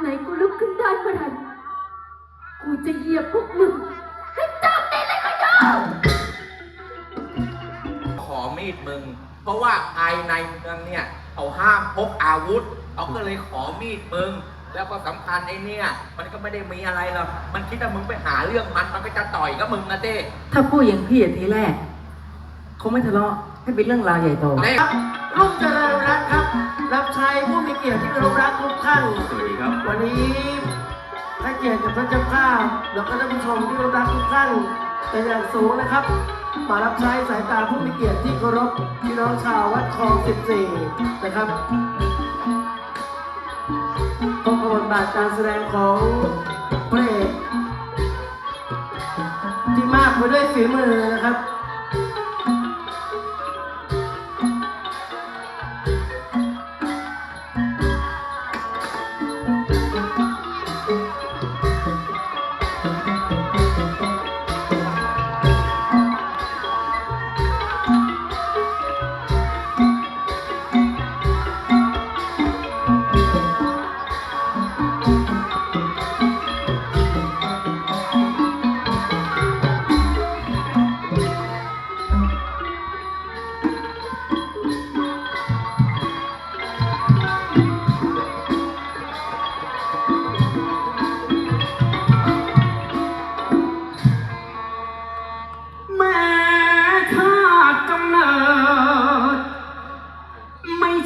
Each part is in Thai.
ไหนกูลุกขึ้นได้เมื่อไหร่กูจะเหยียบพวกมึงให้จับได้เลยก็ยอมขอมีดมึง เพราะว่าภายในเมืองเนี่ยเขาห้ามพกอาวุธเขาก็เลยขอมีดมึง แล้วก็สำคัญไอ้เนี่ย มันก็ไม่ได้มีอะไรหรอกมันคิดว่ามึงไปหาเรื่องมันมันก็จะต่อยกับมึงนะเต้ถ้าพูดอย่างพี่อะทีแรกคงไม่ทะเลาะให้เป็นเรื่องราวใหญ่โต เต้ครับลูกเจริญรัตน์ครับ รับใช้ผู้มีเกียรติที่เคารพรักทุกท่าน สวัสดีครับ วันนี้ให้เกียรติกับพระเจ้าข้าแล้วก็ท่านผู้ชมที่เคารพรักทุกท่านเป็นอย่างสูงนะครับ มารับใช้สายตาผู้มีเกียรติที่เคารพพี่น้องชาววัดคลอง 14 นะครับพบกับบทบาทการแสดงของพระเอกที่มากไปด้วยฝีมือนะครับ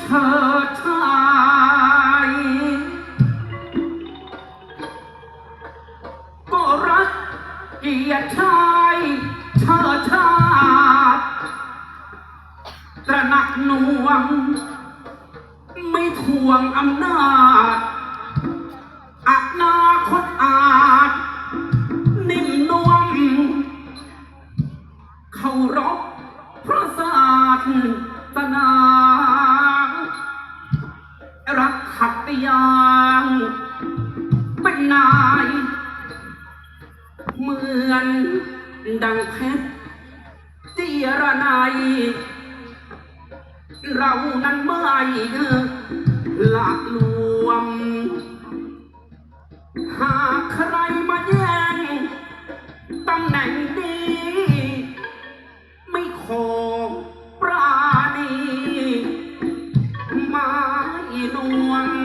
เชิดชายก็รักเกียรติชายเชิดชาติตระหนักหน่วง ไม่ทวงอำนาจอนาคตอาจ นิ่มนวลเคารพพระศาสนา ขัตยางเป็นนาย เหมือนดังเพชรเจียระนายเรานั้นไม่หลักลวม หากใครมาเย luôn